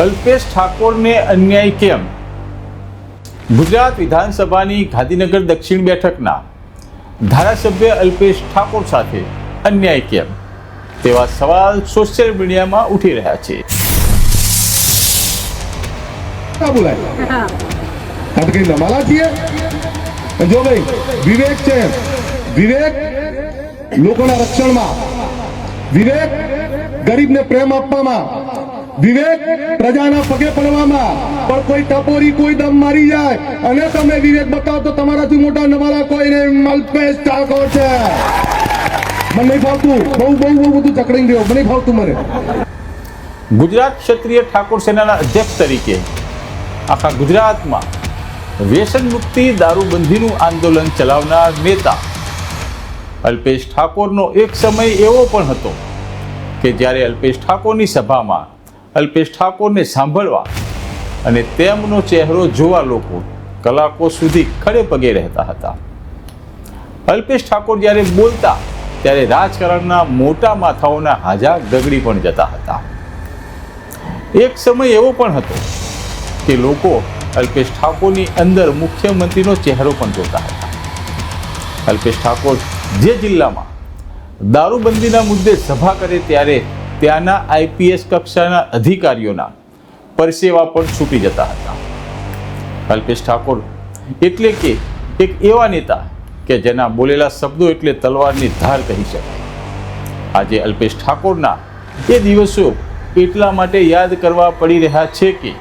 અલ્પેશ ઠાકોરને અન્યાય કેમ? ગુજરાત વિધાનસભાની ગાંધીનગર દક્ષિણ બેઠકના ધારાસભ્ય અલ્પેશ ઠાકોર સાથે અન્યાય કેમ? તેવા સવાલ સોશિયલ મીડિયામાં ઉઠી રહ્યા છે. જો ભાઈ વિવેક છે. વિવેક લોકોના રક્ષણમાં. વિવેક ગરીબને પ્રેમ આપવામાં. વિવેક પ્રજાના પગે પડવામાં. પણ કોઈ ટપોરી, કોઈ દમ મારી જાય. અને તમે વિવેક બતાવો તો તમારાથી મોટા નવાલા કોઈ નહીં અલ્પેશ ઠાકોર છે. મને ભાવતું બહુ બહુ બહુ બધું ચકડી ગયો મને ફાવતું મને. ગુજરાત ક્ષત્રિય ઠાકોર સેનાના અધ્યક્ષ તરીકે આખા ગુજરાતમાં વ્યસન મુક્તિ દારૂબંધીનું આંદોલન ચલાવનાર નેતા અલ્પેશ ઠાકોરનો એક સમય એવો પણ હતો કે જ્યારે અલ્પેશ ઠાકોરની સભામાં અલ્પેશ ઠાકોરને સાંભળવા અને તેમનો ચહેરો જોવા લોકો કલાકો સુધી ખડે પગે રહેતા હતા. અલ્પેશ ઠાકોર જ્યારે બોલતા, ત્યારે રાજકારણના મોટા માથાઓના હાજા ગગડી પણ જતા હતા. એક સમય એવો પણ હતો કે લોકો અલ્પેશ ઠાકોરની અંદર મુખ્યમંત્રીનો ચહેરો પણ જોતા હતા. અલ્પેશ ઠાકોર જે જિલ્લામાં દારૂબંધીના મુદ્દે સભા કરે ત્યારે ત્યાંના આઈપીએસ કક્ષાના અધિકારીઓના પરસેવા પણ છૂટી જતા હતા. અલ્પેશ ઠાકોર એટલે કે એક એવા નેતા કે જેના બોલેલા શબ્દો એટલે તલવારની ધાર કહી શકાય. આજે અલ્પેશ ઠાકોરના એ દિવસો એટલા માટે યાદ કરવા પડી રહ્યા છે કે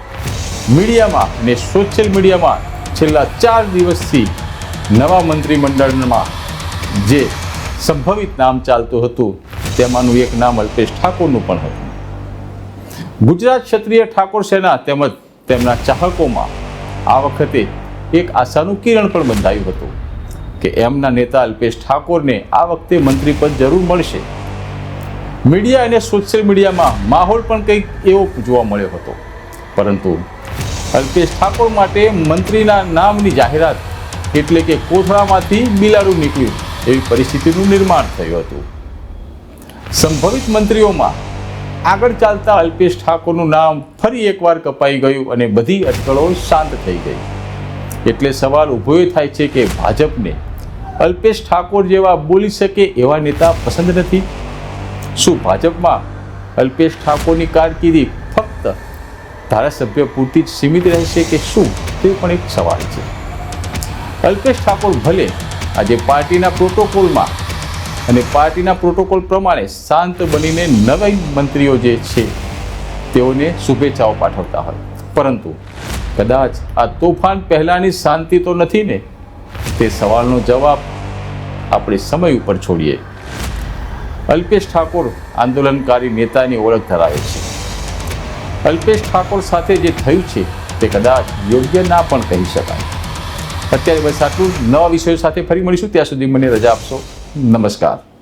મીડિયામાં ને સોશિયલ મીડિયામાં છેલ્લા ચાર દિવસથી નવા મંત્રીમંડળમાં જે સંભવિત નામ ચાલતું હતું તેમાંનું એક નામ અલ્પેશ ઠાકોરનું પણ હતું. ગુજરાત ક્ષત્રિય ઠાકોર સેના તેમજ તેમના ચાહકોમાં આ વખતે એક આશાનું કિરણ પણ બંધાયું હતું કે એમના નેતા અલ્પેશ ઠાકોરને આ વખતે મંત્રી પદ જરૂર મળશે. મીડિયા અને સોશિયલ મીડિયામાં માહોલ પણ કંઈક એવો જોવા મળ્યો હતો. પરંતુ અલ્પેશ ઠાકોર માટે મંત્રીના નામની જાહેરાત એટલે કે કોથળામાંથી બિલાડું નીકળ્યું એવી પરિસ્થિતિનું નિર્માણ થયું હતું. સંભવિત મંત્રીઓમાં આગળ ચાલતા અલ્પેશ ઠાકોરનું નામ ફરી એકવાર કપાઈ ગયું અને બધી અટકળો શાંત થઈ ગઈ. એટલે સવાલ ઊભો થાય છે કે ભાજપને અલ્પેશ ઠાકોર જેવા બોલી શકે એવા નેતા પસંદ નથી? શું ભાજપમાં અલ્પેશ ઠાકોરની કારકિર્દી ફક્ત ધારાસભ્ય પૂરતી જ સીમિત રહેશે કે શું? તે પણ એક સવાલ છે. અલ્પેશ ઠાકોર ભલે આજે પાર્ટીના પ્રોટોકોલમાં અને પાર્ટીના પ્રોટોકોલ પ્રમાણે શાંત બનીને નવી મંત્રીઓ જે છે, તેઓને શુભેચ્છાઓ પાઠવતા હોય. પરંતુ કદાચ આ તોફાન પહેલાંની શાંતિ તો નથી ને? તે સવાલનો જવાબ આપણે સમય ઉપર છોડીએ. અલ્પેશ ઠાકોર આંદોલનકારી નેતાની ઓળખ ધરાવે છે. અલ્પેશ ઠાકોર સાથે જે થયું છે, તે કદાચ યોગ્ય ના પણ કહી શકાય. અત્યારે બસ આટલું નવા વિષયો સાથે ફરી મળીશું. ત્યાં સુધી મને રજા આપશો. નમસ્કાર.